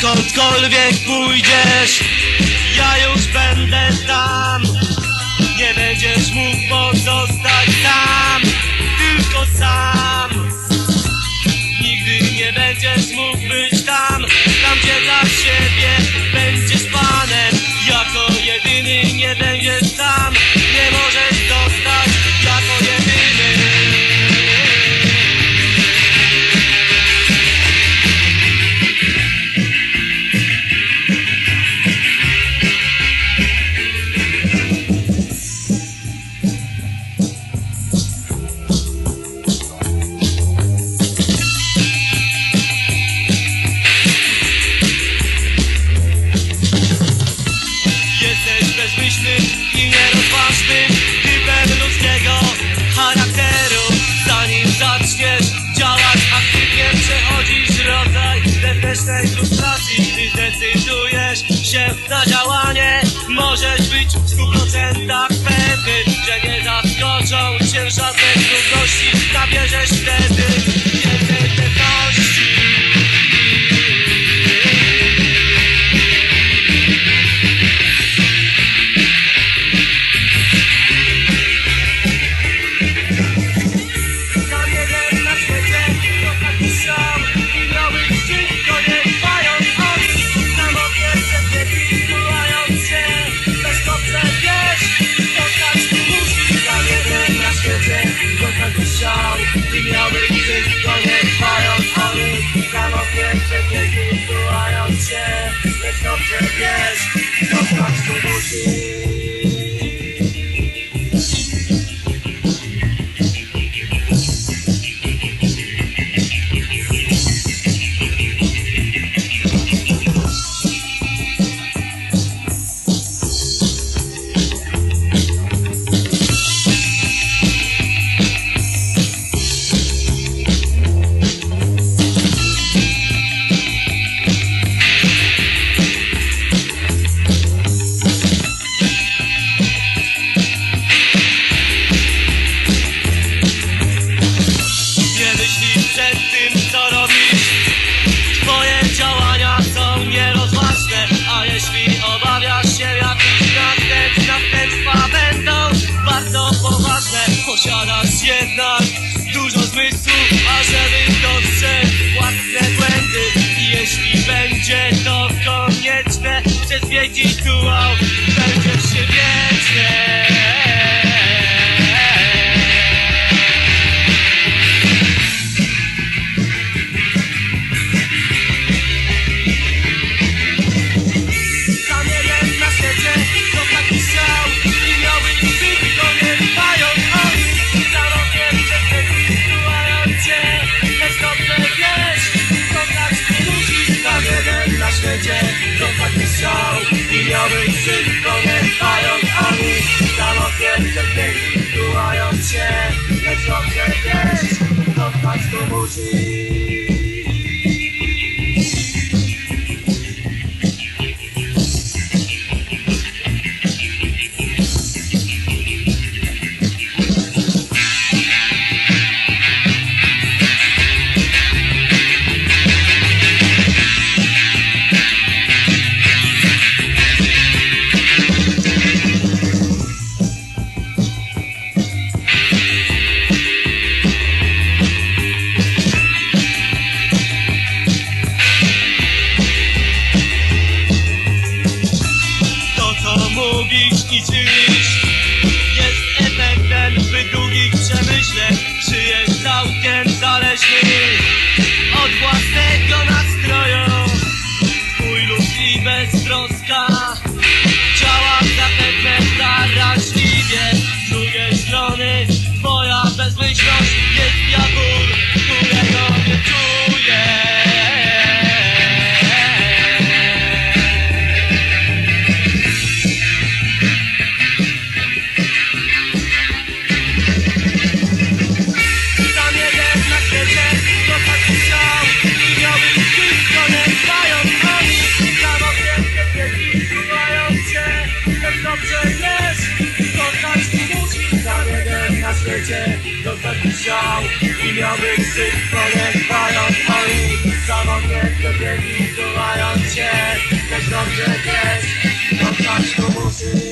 Dokądkolwiek pójdziesz Ja już będę tam. Nie będziesz mógł pozostać sam Tylko sam wewnętrznej frustracji Gdy zdecydujesz się na działanie. Możesz być w stu procentach pewny Że nie zaskoczą cię żadne trudności. Nabierzesz wtedy Yeah. Przed tym, co robisz. Twoje działania są nierozważne A jeśli obawiasz się jakichś następstw Następstwa będą bardzo poważne. Posiadasz jednak dużo zmysłów Ażeby dostrzec własne błędy. I jeśli będzie to konieczne Przez wieki rytuał see. Czynisz Jest efektem zbyt długich przemyśleń Czy jest całkiem zależny Od własnego nastroju. Twój luz i beztroska Działa zapewne zaraźliwie Z drugiej strony Twoja bezmyślność się dostać chciał I miałby krzyk porębając moich Samotnie biegi, zdumając się. Też dobrze też, to tak to